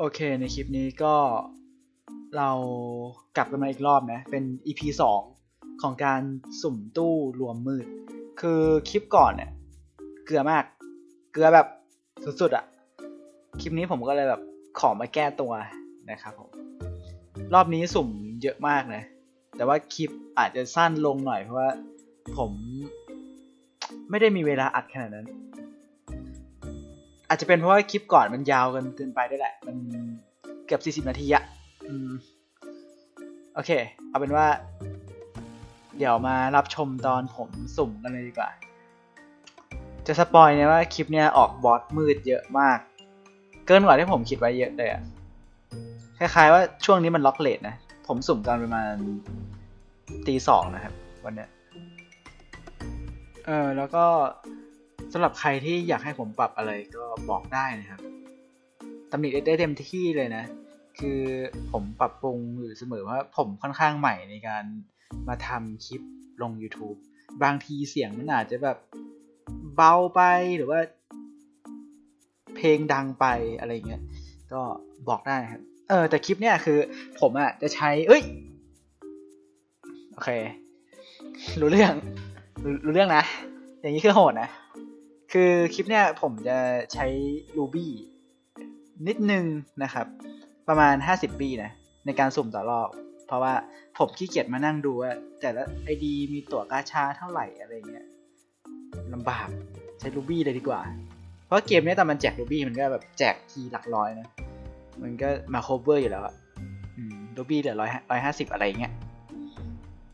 โอเคในคลิปนี้ก็เรากลับกันมาอีกรอบนะ เป็น EP 2 ของการสุ่มตู้รวมมืด คือคลิปก่อนเนี่ยเกลือมาก เกลือแบบสุดๆอะคลิปนี้ผมก็เลยแบบขอมาแก้ตัวนะครับผม รอบนี้สุ่มเยอะมากนะ แต่ว่าคลิปอาจจะสั้นลงหน่อยเพราะว่าผมไม่ได้มีเวลาอัดขนาดนั้น อาจจะเป็นเพราะว่าคลิปก่อนมันยาวกินเกินไปด้วยแหละ มันเกือบ 40 นาทีอะอโอเค เอาเป็นว่า เดี๋ยวมารับชมตอนผมสุ่มกันเลยดีกว่า จะสปอยเนี่ยว่าคลิปเนี้ยออกบอสมืดเยอะมาก เกินกว่าที่ผมคิดไว้เยอะเลยอะคล้ายๆว่าช่วงนี้มันล็อกเลทนะ ผมสุ่มตอนประมาณตีสองนะครับ วันเนี้ย เออแล้วก็ำหรับใครที่อยากให้ผมปรับอะไรก็บอกได้นะครับตำหนิได้เต็มที่เลยนะ คือผมปรับปรุงอยู่เสมอว่าผมค่อนข้างใหม่ในการมาทำคลิปลง YouTube บางทีเสียงมันอาจจะแบบเบาไปหรือว่า เพลงดังไปอะไรเงี้ย ก็บอกได้นะครับ เออ แต่คลิปเนี้ยคือ ผมอะจะใช้ เอ้ย โอเค รู้เรื่อง รู้เรื่องนะ อย่างนี้คือโหดนะ คือคลิปเนี้ยผมจะใช้ Ruby นิดนึงนะครับ ประมาณ 50 ปีนะ ในการสุ่มต่อรอบ เพราะว่าผมขี้เกียจมานั่งดูว่า แต่ละ ID มีตั๋วกาชาเท่าไหร่อะไรเงี้ยลำบากใช้ Ruby เลยดีกว่า เพราะเกมเนี้ยแต่มันแจก Ruby มันก็แบบแจกทีหลักร้อยนะ มันก็มา cover อยู่แล้วอะอืม Ruby เหลือร้อยร้อยห้าสิบอะไรเงี้ย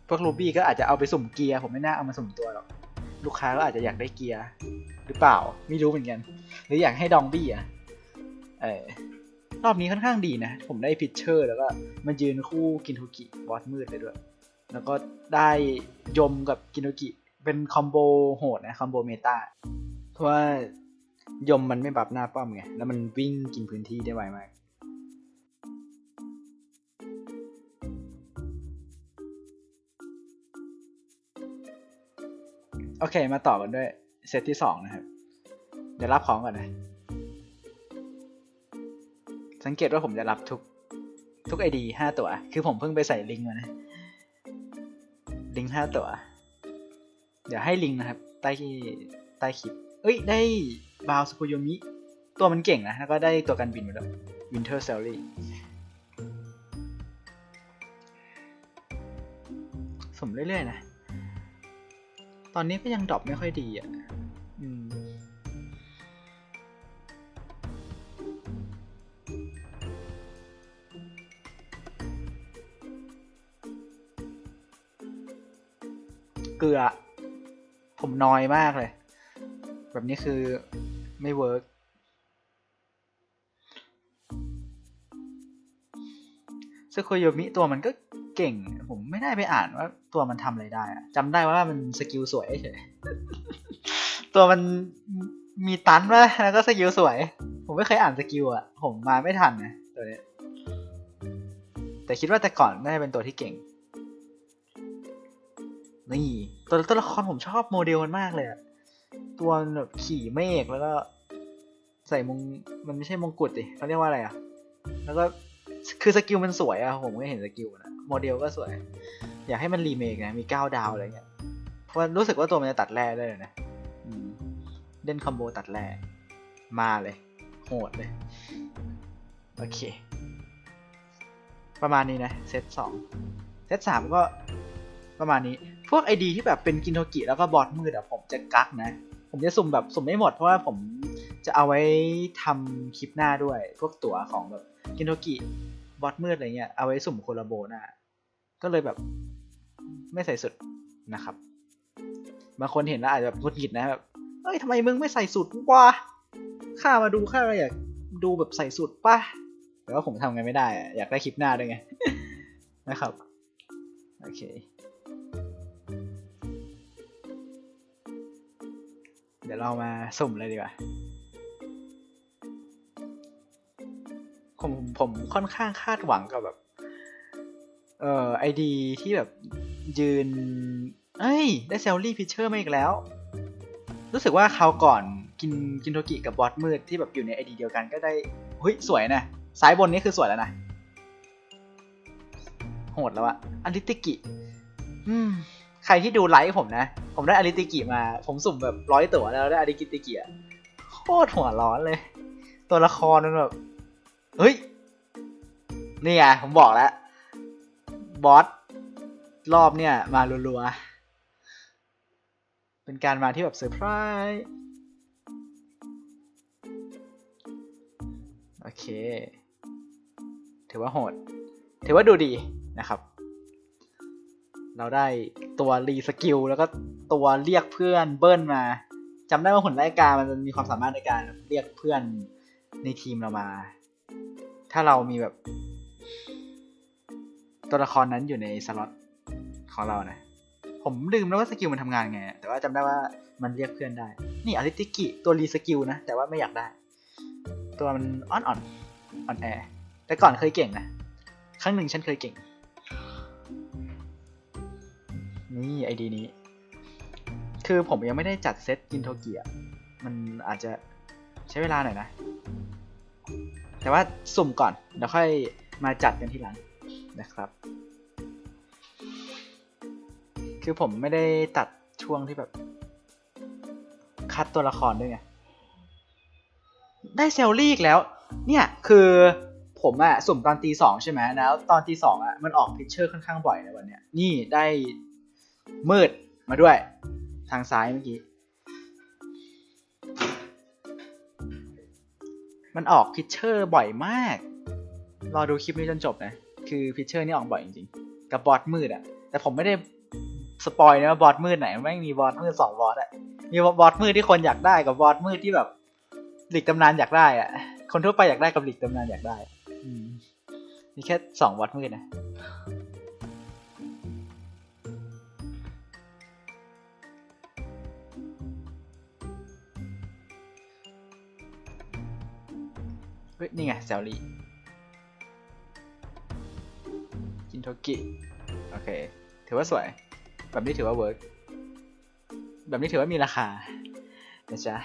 พวก Ruby ก็อาจจะเอาไปสุ่มเกียร์ ผมไม่น่าเอามาสุ่มตัวหรอก ลูกค้าก็อาจจะอยากได้เกียร์หรือเปล่า ไม่รู้เหมือนกัน หรืออยากให้ดองบี้อะเออรอบนี้ค่อนข้างดีนะ ผมได้พิชเชอร์ แล้วก็มายืนคู่กินโทกิบอสมืดไปด้วย แล้วก็ได้ยมกับกินโทกิ เป็นคอมโบโหดนะคอมโบเมตาเพราะว่ายมมันไม่บับหน้าป้อมไง แล้วมันวิ่งกินพื้นที่ได้ไวมาก โอเค มาต่อกันด้วยเซตที่สองนะครับ เดี๋ยวรับของก่อนนะ สังเกตว่าผมจะรับทุกทุกไอดีห้าตัว คือผมเพิ่งไปใส่ลิงก์มานะ ลิงก์ห้าตัว เดี๋ยวให้ลิงก์นะครับ ใต้ที่ใต้คลิป เอ้ย ได้บาวสกุโยมิ ตัวมันเก่งนะ แล้วก็ได้ตัวกันบินมาด้วยวินเทอร์เซลลี่สมเรื่อยๆนะ ตอนนี้ก็ยังดรอปไม่ค่อยดีอะเกลือ ผมน้อยมากเลย แบบนี้คือไม่เวิร์กซึโคโยมิตัวมันก็ เก่ง ผมไม่ได้ไปอ่านว่าตัวมันทำอะไรได้อะจำได้ว่ามันสกิลสวยเฉยตัวมันมีตันวะแล้วก็สกิลสวย ผมไม่เคยอ่านสกิลอะผมมาไม่ทันนะตัวเนี้ยแต่คิดว่าแต่ก่อนน่าจะเป็นตัวที่เก่ง นี่ตัวตัวละครผมชอบโมเดลมันมากเลยอะตัวแบบขี่เมฆแล้วก็ ใส่มงมันไม่ใช่มงกุฎดิเขาเรียกว่าอะไรอะแล้วก็คือสกิลมันสวยอะผมก็เห็นสกิลนะ โมเดลก็สวย อยากให้มันรีเมคนะ มีเก้าดาวอะไรเงี้ย เพราะว่ารู้สึกว่าตัวมันจะตัดแร่ได้เลยนะอืมเล่นคอมโบตัดแร่มาเลย โหดเลย โอเค ประมาณนี้นะ เซตสองเซตสามก็ประมาณนี้ พวกไอดีที่แบบเป็นกินโทกิแล้วก็บอสมืดอะผมจะกักนะ ผมจะสุ่มแบบสุ่มไม่หมดเพราะว่าผมจะเอาไว้ทำคลิปหน้าด้วย พวกตั๋วของแบบกินโทกิ บอสมืดอะไรเงี้ยเอาไว้สุ่มโคลาโบน้าก็เลยแบบไม่ใส่สุดนะครับบางคนเห็นแล้วอาจจะแบบหงุดหงิดนะแบบเอ้ยทำไมมึงไม่ใส่สุดวะข้ามาดูข้าอยากดูแบบใส่สุดป่ะแต่ว่าผมทำไงไม่ได้อะอยากได้คลิปหน้าด้วยไงนะครับโอเคเดี๋ยวเรามาสุ่มเลยดีกว่า ผมผมค่อนข้างคาดหวังกับแบบ เอ่อไอดีที่แบบยืน เอ้ย ได้เซลลี่พิเชอร์มาอีกแล้ว รู้สึกว่าคราวก่อนกินกินโทกิกับบอสมืดที่แบบอยู่ในไอดีเดียวกันก็ได้เฮ้ยสวยนะซ้ายบนนี่คือสวยแล้วนะ โหดแล้วอะอลิติกิอืมใครที่ดูไลฟ์ผมนะ ผมได้อลิติกิมา ผมสุ่มแบบร้อยตัวแล้วได้อลิติกิอะโคตรหัวร้อนเลย ตัวละครมันแบบ เฮ้ย นี่ไงผมบอกแล้ว บอส รอบเนี่ย มารัวๆ เป็นการมาที่แบบเซอร์ไพรส์โอเค ถือว่าโหด ถือว่าดูดีนะครับ เราได้ตัวรีสกิลแล้วก็ตัวเรียกเพื่อนเบิ้ลมาจำได้ว่าหุ่นไล่กา มันมีความสามารถในการเรียกเพื่อนในทีมเรามา ถ้าเรามีแบบ ตัวละครนั้นอยู่ในสล็อตของเรานะ ผมลืมแล้วว่าสกิลมันทำงานไง แต่ว่าจำได้ว่ามันเรียกเพื่อนได้ นี่อาริติกิตัวรีสกิลนะ แต่ว่าไม่อยากได้ ตัวมันอ่อนอ่อนอ่อนแอ แต่ก่อนเคยเก่งนะ ครั้งหนึ่งฉันเคยเก่ง นี่ไอดีนี้ คือผมยังไม่ได้จัดเซตกินโทเกียมันอาจจะใช้เวลาหน่อยนะ แต่ว่าสุ่มก่อนเดี๋ยวค่อยมาจัดกันทีหลังนะครับ คือผมไม่ได้ตัดช่วงที่แบบ คัดตัวละครด้วยไง ได้เซลลี่อีกแล้ว เนี่ยคือผมอะสุ่มตอนตีสองใช่ไหมแล้ว ตอนตีสองอะมันออกพิเชอร์ค่อนข้างบ่อยในวันเนี้ยนี่ได้มืดมาด้วย ทางซ้ายเมื่อกี้ มันออกพิชเชอร์บ่อยมาก รอดูคลิปนี้จนจบนะ คือพิชเชอร์นี่ออกบ่อยจริงๆ กับบอสมืดอะแต่ผมไม่ได้สปอยนะว่าบอสมืดไหนไม่งมีบอสมืดสองบอสอะมีบอสมืดที่คนอยากได้กับบอสมืดที่แบบหลีกตำนานอยากได้อะคนทั่วไปอยากได้กับหลีกตำนานอยากได้ อืมมีแค่สองบอสมืดนะ ฮ้ย นี่ไงแซลลี่กินโทกิ โอเค ถือว่าสวย แบบนี้ถือว่าเวิร์กแบบนี้ถือว่ามีราคานะจ๊ะ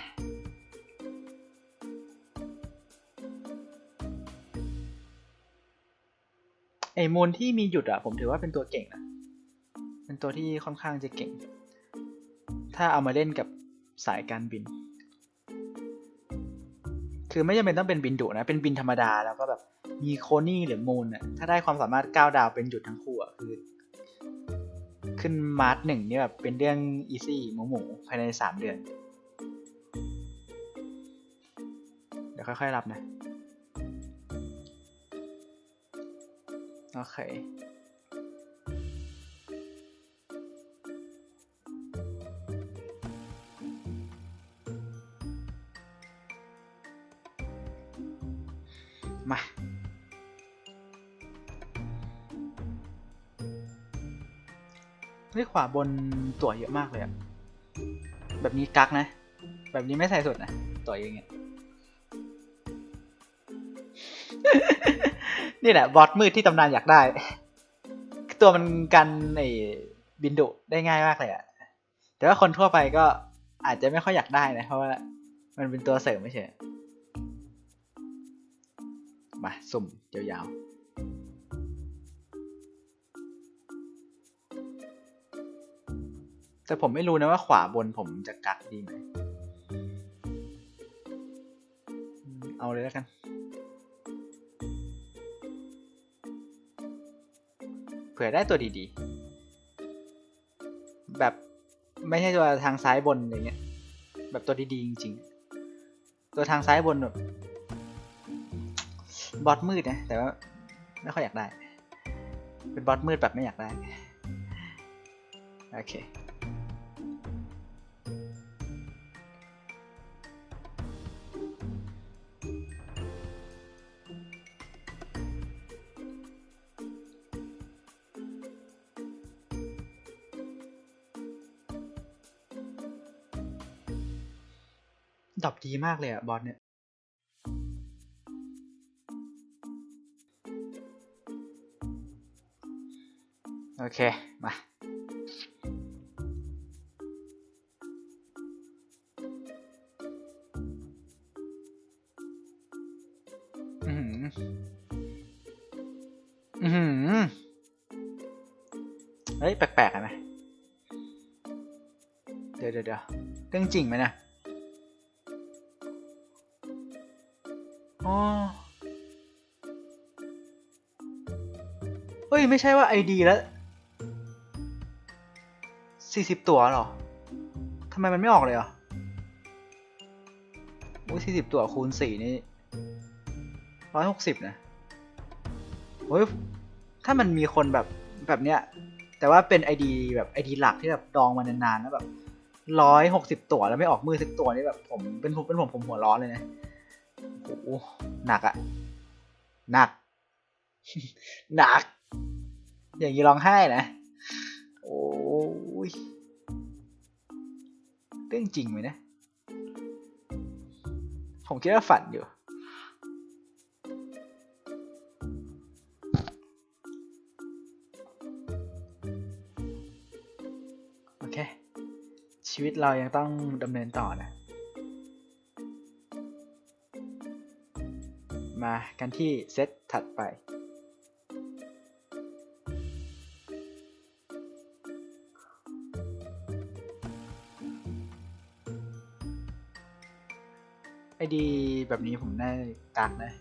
ไอ้มูลที่มีหยุดอะผมถือว่าเป็นตัวเก่งนะเป็นตัวที่ค่อนข้างจะเก่ง ถ้าเอามาเล่นกับสายการบิน คือไม่จำเป็นต้องเป็นบินดุนะ เป็นบินธรรมดาแล้วก็แบบมีโคนี่หรือมูนอะถ้าได้ความสามารถก้าวดาวเป็นหยุดทั้งคู่อะคือ ขึ้นมาร์ทหนึ่งนี่แบบเป็นเรื่องอีซี่หมูหมูภายในสามเดือน เดี๋ยวค่อยๆรับนะ โอเค วาบนตั๋วเยอะมากเลยอะแบบนี้กักนะ แบบนี้ไม่ใส่สุดนะตั๋วอย่างเงี้ยนี่แหละบอสมืดที่ตำนานอยากได้ ตัวมันกันไอ้บินดุได้ง่ายมากเลยอะแต่ว่าคนทั่วไปก็อาจจะไม่ค่อยอยากได้นะ เพราะว่ามันเป็นตัวเสริมไม่ใช่มาสุ่มยาวๆ แต่ผมไม่รู้นะว่าขวาบนผมจะกักดีไหม เอาเลยแล้วกัน เผื่อได้ตัวดีๆ แบบไม่ใช่ตัวทางซ้ายบนอย่างเงี้ย แบบตัวดีๆจริงๆ ตัวทางซ้ายบนแบบบอสมืดนะ แต่ว่าไม่ค่อยอยากได้ เป็นบอสมืดแบบไม่อยากได้ โอเค ดรอปดีมากเลยอะบอสเนี่ยโอเค มาอือหืออือหือเฮ้ย แปลกๆอะนะเดี๋ยวเดี๋ยวเดี๋ยวเรื่องจริงไหมเนะ้ย ไม่ใช่ว่าไอดีแล้วสี่สิบตัวหรอทำไมมันไม่ออกเลยอะโอ้ยสี่สิบตัวคูณสี่นี่ร้อยหกสิบนะโอ้ยถ้ามันมีคนแบบแบบเนี้ย แต่ว่าเป็นไอดีแบบไอดีหลักที่แบบดองมานานๆแล้วแบบร้อยหกสิบตัวแล้วไม่ออกมือสักตัวนี่แบบผมเป็นผมเป็นผมผมหัวร้อนเลยนะโอ้โหหนักอะหนัก หนัก อย่างนี้ร้องไห้นะ โอ้ยเรื่องจริงไหมนะ ผมคิดว่าฝันอยู่ โอเค ชีวิตเรายังต้องดำเนินต่อนะ มากันที่เซตถัดไป ดีแบบนี้ผมได้กักนะ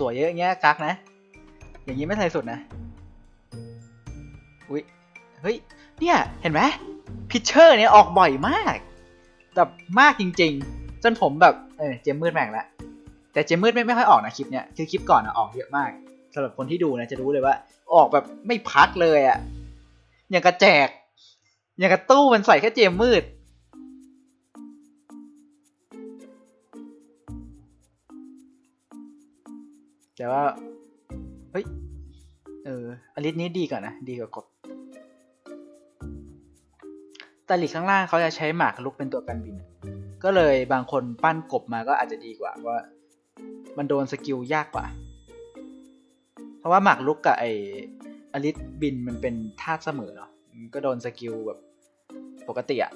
ตัวเยอะอย่างเงี้ยกักนะ อย่างนี้ไม่ใส่สุดนะ อุ้ยเฮ้ย เนี่ย เห็นไหมพิชเชอร์เนี่ยออกบ่อยมาก แบบมากจริง ๆ จนผมแบบ เออเจมมืดแม่งแล้วแต่เจมมืดไม่ไม่ค่อยออกนะคลิปเนี้ย คือคลิปก่อนอะออกเยอะมากสำหรับคนที่ดูนะจะรู้เลยว่า ออกแบบไม่พักเลยอะอย่างกระแจก อย่างกระตู้มันใส่แค่เจมมืด แต่ว่า เฮ้ย เอออลิสนี้ดีกว่านะ ดีกว่ากดแต่หลีกข้างล่างเขาจะใช้หมากลุกเป็นตัวกันบิน ก็เลยบางคนปั้นกบมาก็อาจจะดีกว่าว่า มันโดนสกิลยากกว่า เพราะว่าหมากลุกกับไออลิสบินมันเป็นธาตุเสมอเนาะก็โดนสกิลแบบปกติอะ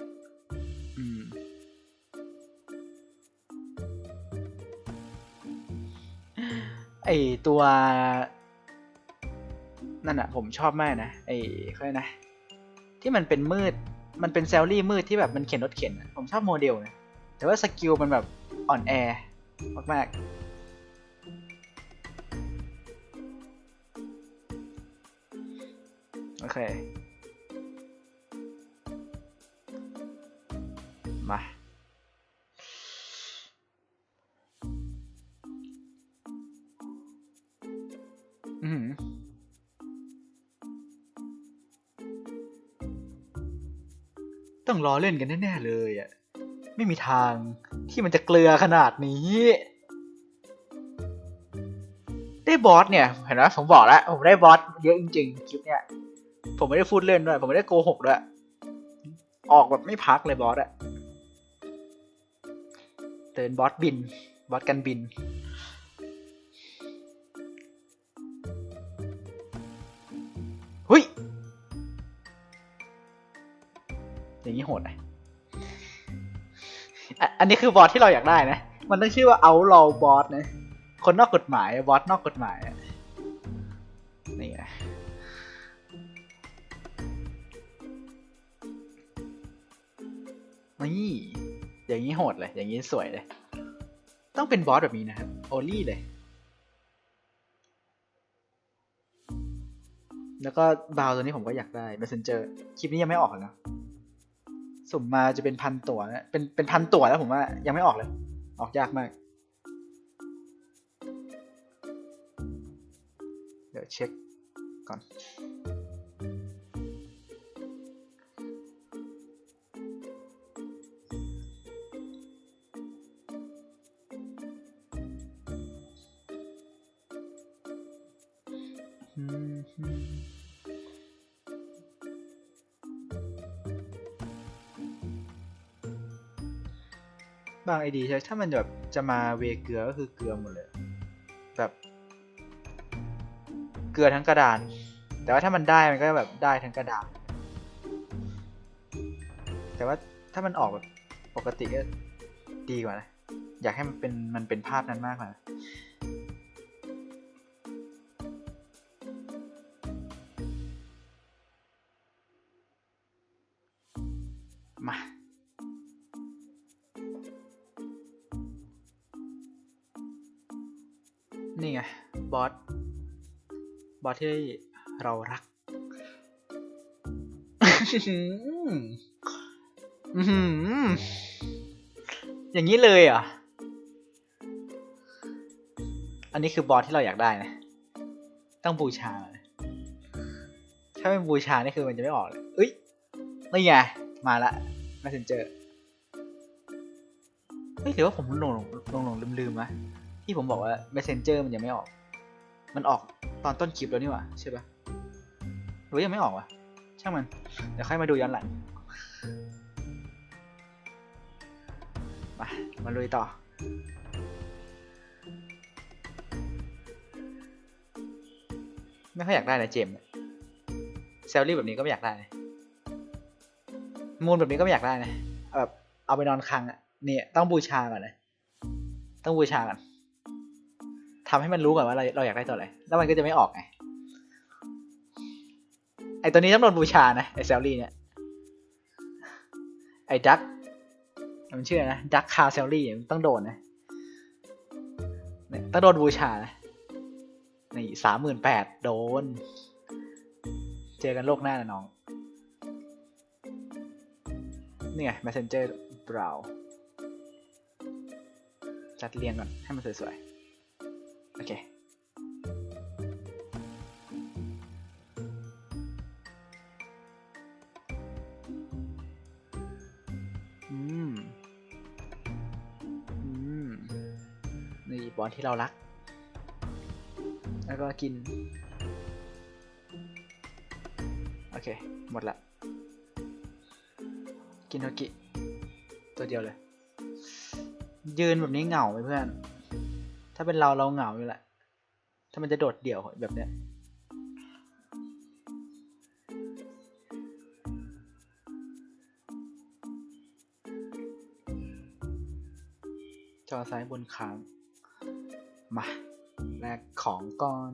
ไอตัว นั่นอะผมชอบมากนะไอเขาเรียนะ ที่มันเป็นมืดมันเป็นแซลลี่มืดที่แบบมันเข็นรถเข็น ผมชอบโมเดลนะแต่ว่าสกิลมันแบบอ่อนแอมากๆโอเค มา ต้องรอเล่นกันแน่ๆเลยอะไม่มีทางที่มันจะเกลือขนาดนี้ ได้บอสเนี่ยเห็นไหมผมบอกแล้วผมได้บอสเยอะจริงๆคลิปเนี้ยผมไม่ได้พูดเล่นด้วยผมไม่ได้โกหกด้วยออกแบบไม่พักเลยบอสอะเตือนบอสบิน บอสกันบิน นี้โหดนะอะอันนี้คือบอสที่เราอยากได้นะ มันต้องชื่อว่า outlaw boss นะ คนนอกกฎหมายบอสนอกกฎหมายนี่ไงนี่อย่างนี้โหดเลย อย่างนี้สวยเลย ต้องเป็นบอสแบบนี้นะครับ โอลี่เลย แล้วก็บาวตัวนี้ผมก็อยากได้ Messenger คลิปนี้ยังไม่ออกนะ สุ่มมาจะเป็นพันตัวนะเป็นเป็นพันตัวแล้วผมว่ายังไม่ออกเลย ออกยากมาก เดี๋ยวเช็คก่อนางไอดีใช่ถ้ามันแบบจะมาเวเกลือก็คือเกลือหมดเลย แบบเกลือทั้งกระดาน แต่ว่าถ้ามันได้มันก็แบบได้ทั้งกระดาน แต่ว่าถ้ามันออกแบบปกติก็ดีกว่านะ อยากให้มันเป็นมันเป็นภาพนั้นมากกว่า บอส บอสที่เรารัก อย่างนี้เลยเหรอะ อันนี้คือบอสที่เราอยากได้นะ ต้องบูชาเลยถ้าไม่บูชา นี่คือมันจะไม่ออกเลยเอ้ยนี่ไง มาละ messenger เฮ้ยหรือว่าผมหลงหลงหลงลืมลืมๆวะที่ผมบอกว่า messenger มันยังไม่ออก มันออกตอนต้นคลิปแล้วนี่หว่าใช่ปะหรือยังไม่ออกวะช่างมัน เดี๋ยวค่อยมาดูย้อนหลังมามาลุยต่อ ไม่ค่อยอยากได้นะเจมส์เซลลี่แบบนี้ก็ไม่อยากได้นะมูลแบบนี้ก็ไม่อยากได้นะแบบเอาไปนอนคังอะเนี่ยต้องบูชาก่อนนะต้องบูชาก่อน ทำให้มันรู้ก่อนว่าเราเราอยากได้ตัวอะไรแล้วมันก็จะไม่ออกไงไอตัวนี้ต้องโดนบูชานะไอเซลลี่เนี่ยไอดักมันชื่อนะดักคาเซลลี่มันต้องโดนนะต้องโดนบูชานะนี่สามหมื่นแปดโดน เจอกันโลกหน้านะน้องนี่ไง messenger brow จัดเรียงก่อน ให้มันสวยๆ เคอืม อืม นี่บอลที่เรารัก แล้วก็กิน โอเค หมดละ กินโทกิ ตัวเดียวเลย ยืนแบบนี้เหงาไหมเพื่อน ถ้าเป็นเราเราเหงาอยู่แหละ ถ้ามันจะโดดเดี่ยวแบบเนี้ย จอซ้ายบนค้าง มา แลกของก่อน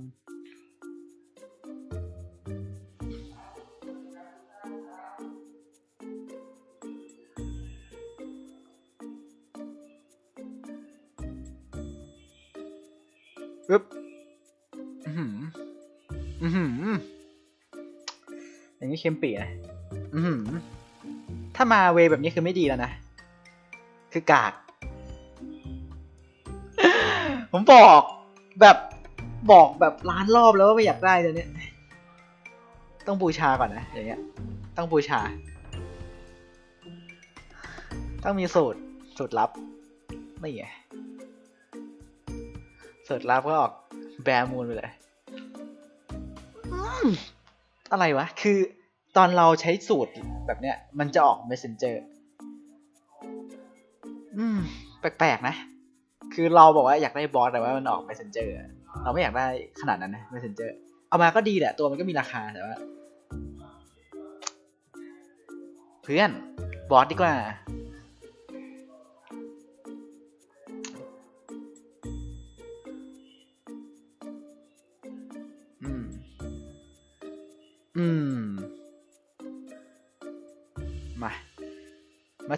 เค็มปีนะอือหือถ้ามาเวย์แบบนี้คือไม่ดีแล้วนะ คือกาก ผมบอกแบบบอกแบบล้านรอบแล้วว่าไม่อยากได้ตัวเนี้ย ต้องบูชาก่อนนะ อย่างเงี้ย ต้องบูชา ต้องมีสูตร สูตรลับ ไม่ไงสูตรลับก็ออกแบมูลไปเลยอืมอะไรวะ คือ ตอนเราใช้สูตรแบบเนี้ย มันจะออก messenger อืม แปลกๆนะ คือเราบอกว่าอยากได้บอสแต่ว่ามันออก messenger อเราไม่อยากได้ขนาดนั้นนะ messenger เอามาก็ดีแหละ ตัวมันก็มีราคาแต่ว่า เพื่อนบอสดีกว่า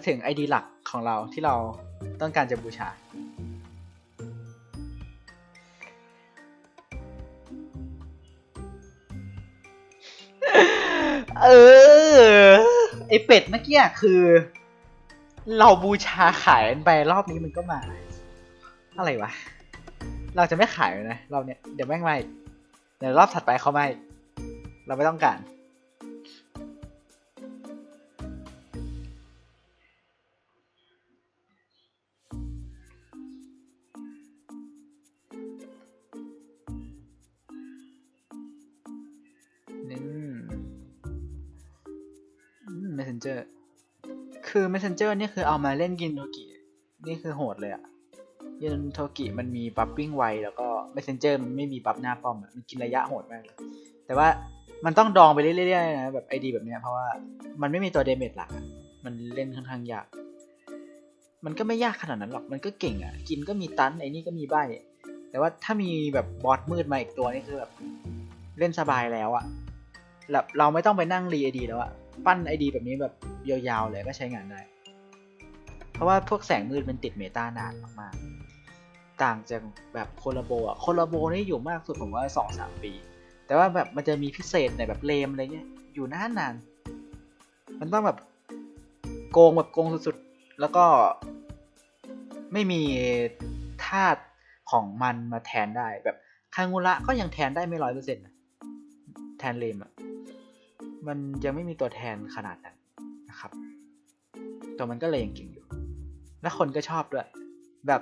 ถึงไอดีหลักของเราที่เราต้องการจะบูชา เออ ไอเป็ดเมื่อกี้คือ เราบูชาขายไปรอบนี้มันก็มา อะไรวะ เราจะไม่ขายเลยนะรอบเนี้ยเดี๋ยวแม่งมาอีกเดี๋ยวรอบถัดไปเขาไม่ เราไม่ต้องการ คือ messenger นี่คือเอามาเล่นกินโทกินี่คือโหดเลยอะยินโทกิมันมีบัฟวิ่งไวแล้วก็ messenger มันไม่มีบัฟหน้าป้อมมันกินระยะโหดมากเลยแต่ว่ามันต้องดองไปเรื่อยๆนะแบบไอดีแบบเนี้ยเพราะว่ามันไม่มีตัวเดเมจหลักมันเล่นค่อนข้างยากมันก็ไม่ยากขนาดนั้นหรอกมันก็เก่งอะกินก็มีตันไอ้นี่ก็มีใบแต่ว่าถ้ามีแบบบอสมืดมาอีกตัวนี่คือแบบเล่นสบายแล้วอะแบบเราไม่ต้องไปนั่งรีไอดีแล้วอะปั้นไอดีแบบนี้แบบยาวๆเลยก็ใช้งานได้ เพราะว่าพวกแสงมืดมันติดเมตานานมากๆ ต่างจากแบบโคลาโบอะโคลาโบนี่อยู่มากสุดผมว่าสองสามปี แต่ว่าแบบมันจะมีพิเศษในแบบเลมอะไรเงี้ยอยู่นานนานๆมันต้องแบบโกงแบบโกงสุดๆ แล้วก็ไม่มีธาตุของมันมาแทนได้แบบคางูระก็ยังแทนได้ไม่ร้อยเปอร์เซ็นต์แทนเลมอะมันยังไม่มีตัวแทนขนาดนั้นนะครับตัวมันก็เลยยังเก่งอยู่ และคนก็ชอบด้วย แบบ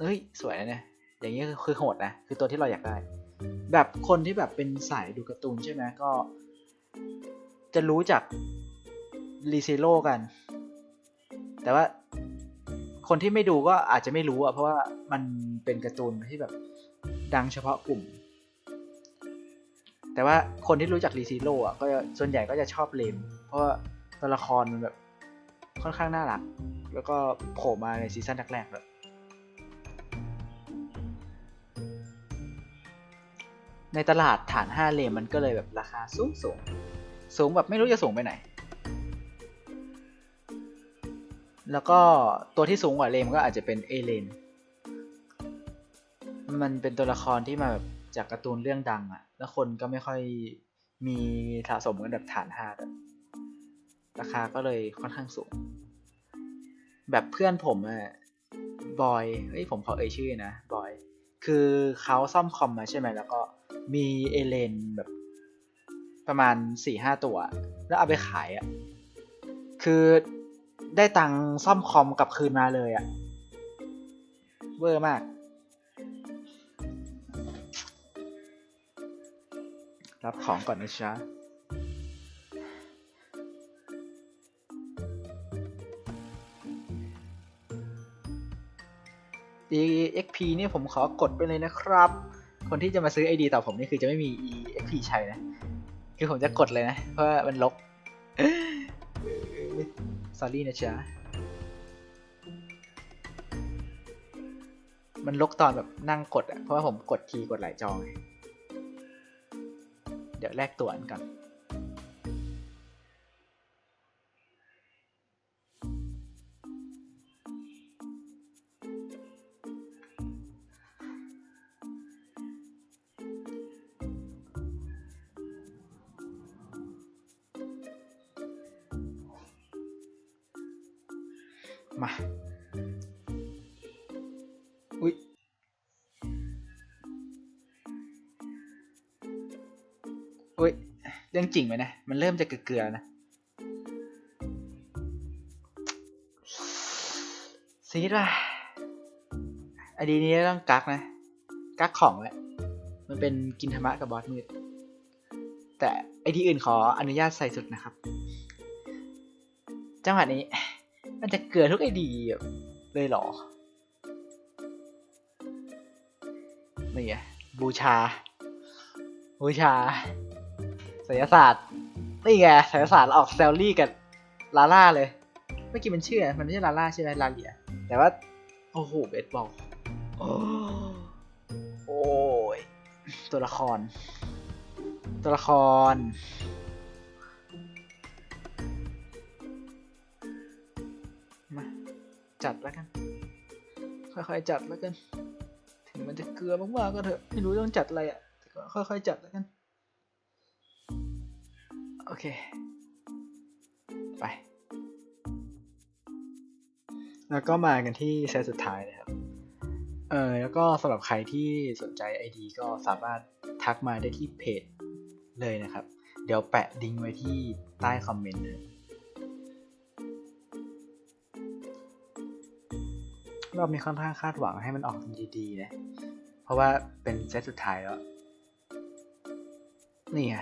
เฮ้ย สวยนะเนี่ย อย่างนี้คือโหดนะ คือตัวที่เราอยากได้ แบบคนที่แบบเป็นสายดูการ์ตูนใช่ไหมก็ จะรู้จักรีเซโลกัน แต่ว่าคนที่ไม่ดูก็อาจจะไม่รู้อะเพราะว่ามันเป็นการ์ตูนที่แบบดังเฉพาะกลุ่ม แต่ว่าคนที่รู้จักรีซีโร่อะก็ส่วนใหญ่ก็จะชอบเลมเพราะตัวละครมันแบบ ค่อนข้างน่ารัก แล้วก็โผล่มาในซีซั่นแรกๆเลยในตลาดฐาน 5 เลมมันก็เลยแบบราคาสูงสูงสูงแบบไม่รู้จะสูงไปไหน แล้วก็ตัวที่สูงกว่าเลมก็อาจจะเป็นเอเลน มันเป็นตัวละครที่มาแบบจากการ์ตูนเรื่องดังอะแล้วคนก็ไม่ค่อยมีสะสมกันแบบฐานห้าอะ ราคาก็เลยค่อนข้างสูง แบบเพื่อนผมอะบอยเฮ้ยผมขอเอ่ยชื่อนะบอย คือเขาซ่อมคอมมาใช่ไหมแล้วก็มีเอเลนแบบประมาณสี่ห้าตัว แล้วเอาไปขายอะคือได้ตังค์ซ่อมคอมกลับคืนมาเลยอะเวอร์มาก รับของก่อนนะจ๊ะ EXP นี่ผมขอกดไปเลยนะครับ คนที่จะมาซื้อ ID ต่อผมนี่คือจะไม่มี EXP ใช้นะ คือผมจะกดเลยนะ เพราะว่ามันลก sorry นะจ๊ะมันลกตอนแบบนั่งกดอะเพราะว่าผมกดทีกดหลายจอไงเดี๋ยวแลกตัวกันก่อน มา อุ๊ยอุ๊ยเรื่องจริงไหมนะ มันเริ่มจะเกลือๆนะซีดว่ะไอดีนี้ต้องกักนะ กักของแหละ มันเป็นกินธรรมะกับบอสมืด แต่ไอดีอื่นขออนุญาตใส่สุดนะครับ จังหวะนี้ มันจะเกลือทุกไอดีเลยเหรอ นี่ไงบูชา บูชาศิลศาสตร์ นี่ไงศิลศาสตร์ออกแซลลี่กับลาล่าเลย เมื่อกี้มันชื่อ มันไม่ใช่ลาล่าใช่ไหมลาเลีย แต่ว่า โอ้โหเบสบอลโอ้โอ้ยตัวละคร ตัวละคร จัดแล้วกัน ค่อยๆจัดแล้วกัน ถึงมันจะเกลือมากๆก็เถอะ ไม่รู้ต้องจัดอะไรอะ่ะแต่ก็ค่อยๆจัดแล้วกัน โอเค ไป แล้วก็มากันที่เซตสุดท้ายนะครับ เออแล้วก็สำหรับใครที่สนใจ ID ก็สามารถทักมาได้ที่เพจเลยนะครับ เดี๋ยวแปะลิงก์ไว้ที่ใต้คอมเมนต์เลย รอบนี้ค่อนข้างคาดหวังให้มันออกดีๆนะ เพราะว่าเป็นเซตสุดท้ายแล้ว นี่ไง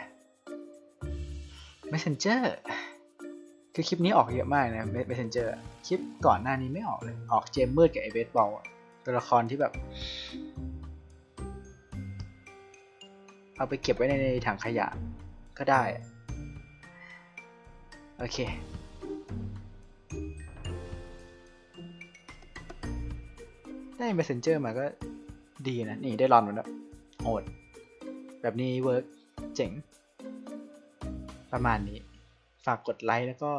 Messenger คือคลิปนี้ออกเยอะมากนะ Messenger คลิปก่อนหน้านี้ไม่ออกเลย ออกเจมเมืดกับไอเบสบอลตัวละครที่แบบ เอาไปเก็บไว้ในถังขยะก็ได้ โอเค Messenger มาก็ดีนะ นี่ได้รอนมันแล้วโหด แบบนี้เวิร์กเจ๋ง ประมาณนี้ ฝากกดไลค์แล้วก็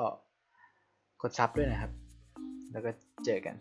กดซับด้วยนะครับ แล้วก็เจอกัน